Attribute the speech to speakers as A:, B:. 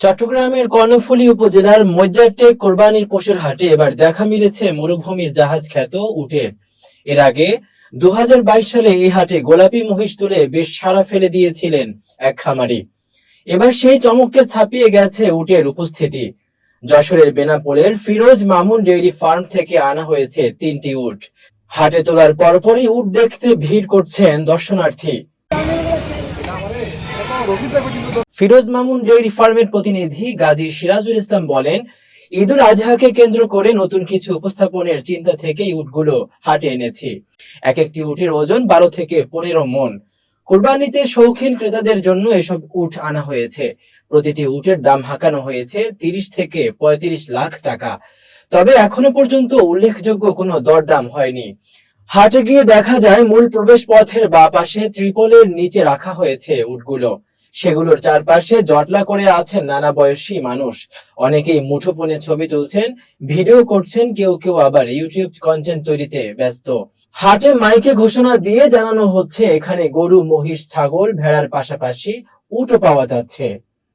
A: চট্টগ্রামের কর্ণফুলী উপজেলার মজ্জারটে কোরবানির পশুর হাটে এবার দেখা মিলেছে মরুভূমির জাহাজ খ্যাত উটের এর আগে দু সালে এই হাটে গোলাপি মহিষ তুলে বেশ সাড়া ফেলে দিয়েছিলেন এক খামারি। এবার সেই চমককে ছাপিয়ে গেছে উটের উপস্থিতি। যশোরের বেনাপোলের ফিরোজ মামুন ডেইরি ফার্ম থেকে আনা হয়েছে তিনটি উট। হাটে তোলার পরপরই উট দেখতে ভিড় করছেন দর্শনার্থী। ফিরোজ মামুন ডেইরি ফার্মের প্রতিনিধি গাজী সিরাজুল ইসলাম বলেন, ঈদুল আজহাকে কেন্দ্র করে নতুন কিছু উপস্থাপনের চিন্তা থেকেই উটগুলো হাটে এনেছি। এক একটি উটের ওজন বারো থেকে পনেরো মন। কুরবানিতে শৌখিন ক্রেতাদের জন্য এসব উট আনা হয়েছে। প্রতিটি উটের দাম হাঁকানো হয়েছে তিরিশ থেকে পঁয়ত্রিশ লাখ টাকা। তবে এখনও পর্যন্ত উল্লেখযোগ্য কোনো দরদাম হয়নি। হাটে গিয়ে দেখা যায়, মূল প্রবেশ পথের বা পাশে ত্রিপলের নিচে রাখা হয়েছে উটগুলো। সেগুলোর চারপাশে জটলা করে আছেন নানা বয়সী মানুষ। অনেকেই মুঠোফোনে ছবি তুলছেন, ভিডিও করছেন, কেউ কেউ আবার ইউটিউব কন্টেন্ট তৈরিতে ব্যস্ত। হাটে মাইকে ঘোষণা দিয়ে জানানো হচ্ছে, এখানে গরু, মহিষ, ছাগল ভেড়ার পাশাপাশি উটও পাওয়া যাচ্ছে।